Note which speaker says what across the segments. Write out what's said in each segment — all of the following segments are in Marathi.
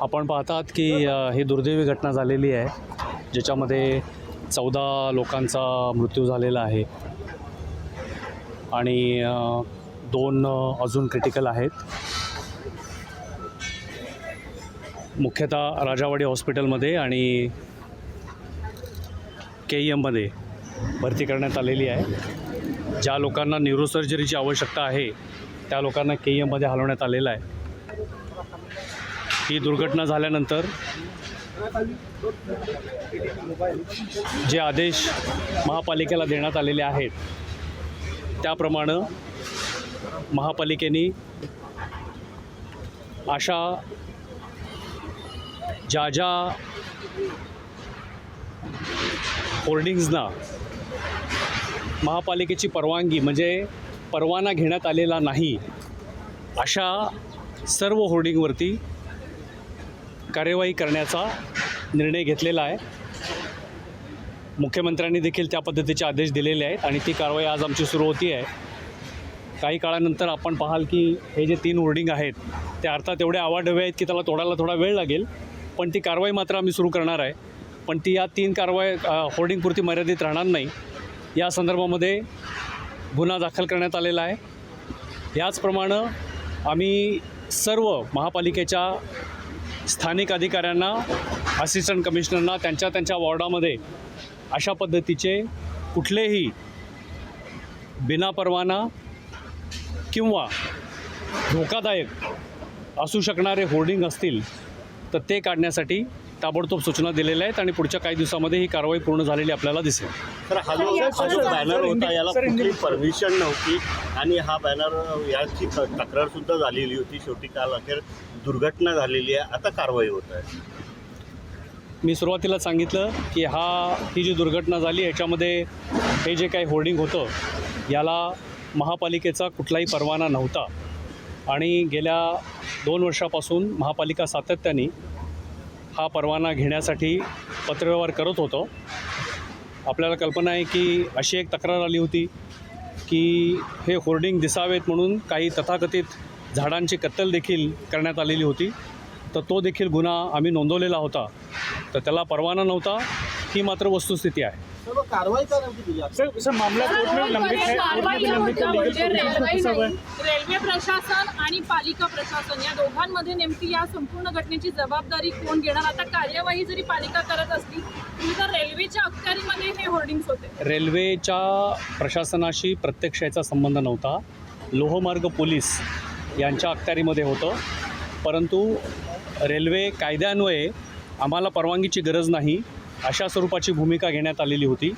Speaker 1: आपण पाहतात की ही दुर्दैवी घटना झालेली आहे ज्याच्यामध्ये चौदा लोकांचा मृत्यू झालेला आहे. आणि दोन अजून क्रिटिकल आहेत. मुख्यतः राजावाडी हॉस्पिटलमध्ये आणि के ई एममध्ये भरती करण्यात आलेली आहे. ज्या लोकांना न्यूरोसर्जरीची आवश्यकता आहे त्या लोकांना के ई एममध्ये हलवण्यात आलेलं आहे. ही दुर्घटना झाल्यानंतर जे आदेश महापालिकेला देण्यात आलेले आहेत त्याप्रमाणे महापालिकेने अशा ज्या ज्या होर्डिंग्जना महापालिकेची परवानगी म्हणजे परवाना घेण्यात आलेला नाही अशा सर्व होर्डिंगवरती कार्यवाही करण्याचा निर्णय घेतलेला आहे. मुख्यमंत्र्यांनी देखील त्या पद्धतीचे आदेश दिलेले आहेत आणि ती कारवाई आज आमची सुरू होती आहे. काही काळानंतर आपण पाहाल की हे जे तीन होर्डिंग आहेत ते अर्थात एवढे आवाढवे आहेत की त्याला तोडायला थोडा वेळ लागेल पण ती कारवाई मात्र आम्ही सुरू करणार आहे. पण ती या तीन कारवाई होर्डिंगपुरती मर्यादित राहणार नाही. या संदर्भामध्ये गुन्हा दाखल करण्यात आलेला आहे. याचप्रमाणे आम्ही सर्व महापालिकेच्या स्थानिक अधिकाऱ्यांना असिस्टंट कमिशनरना त्यांच्या त्यांच्या वॉर्डामध्ये अशा पद्धतीचे कुठलेही बिनापरवाना किंवा धोकादायक असू शकणारे होर्डिंग असतील तर ते काढण्यासाठी ताबडतोब सूचना दिलेल्या आहेत आणि पुढच्या काही दिवसामध्ये ही कारवाई पूर्ण झालेली आपल्याला दिसेल.
Speaker 2: तर हा जो हा बॅनर होता याला कुठली परमिशन नव्हती आणि हा बॅनर याची तक्रार सुद्धा झालेली होती. शेवटी काल अखेर दुर्घटना झालेली आहे. आता कारवाई होत आहे.
Speaker 1: मी सुरुवातीला सांगितलं की हा ही जी दुर्घटना झाली याच्यामध्ये हे जे काही होर्डिंग होतं याला महापालिकेचा कुठलाही परवाना नव्हता. आणि गेल्या दोन वर्षापासून महापालिका सातत्याने हा परवाना घेण्यासाठी पत्रव्यवहार करत होतो. आपल्याला कल्पना आहे की अशी एक तक्रार आली होती की हे होर्डिंग दिसावेत म्हणून काही तथाकथित झाडांची कत्तल देखील करण्यात आलेली होती. तर तो देखील गुन्हा आम्ही नोंदवलेला होता. तर त्याला परवाना नव्हता. ही मात्र वस्तुस्थिती आहे.
Speaker 2: कारवाई का नव्हती तुझ्या
Speaker 3: सर सर मामला कोर्ट में लंबित है कोर्ट में भी लंबित है
Speaker 4: म्हणजे नाही, रेल्वे प्रशासन आणि पालिका प्रशासन या दोघांमध्ये नेमकी या संपूर्ण घटनेची जबाबदारी कोण घेणार? आता कार्यवाही जरी पालिका करत असली तरी तर रेल्वेच्या अखत्यारीमध्ये हे होर्डिंग्स होते.
Speaker 1: रेल्वेच्या प्रशासनाशी प्रत्यक्ष याचा संबंध नव्हता. लोहमार्ग पोलीस यांच्या अखत्यारीमध्ये होतं. परंतु रेल्वे कायद्यान्वये आम्हाला परवानगीची गरज नाही. अशा स्वरूपाची भूमिका घेण्यात आलेली होती.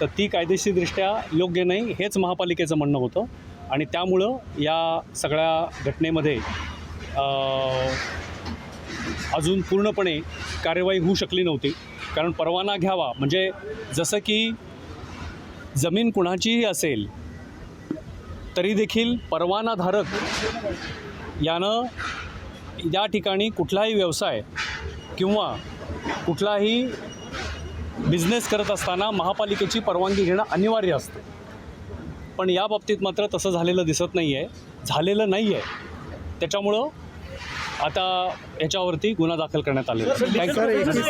Speaker 1: तर ती कायदेशीरदृष्ट्या योग्य नाही हेच महापालिकेचं म्हणणं होतं. आणि त्यामुळं या सगळ्या घटनेमध्ये अजून पूर्णपणे कार्यवाही होऊ शकली नव्हती. कारण परवाना घ्यावा म्हणजे जसं की जमीन कुणाचीही असेल तरी देखील परवानाधारक यानं या ठिकाणी कुठलाही व्यवसाय किंवा कुठलाही बिझनेस करत असताना महापालिकेची परवानगी घेणं अनिवार्य असतं पण या बाबतीत मात्र तसं झालेलं दिसत नाही आहे झालेलं नाही आहे त्याच्यामुळं आता याच्यावरती गुन्हा दाखल करण्यात आलेला थँक्यू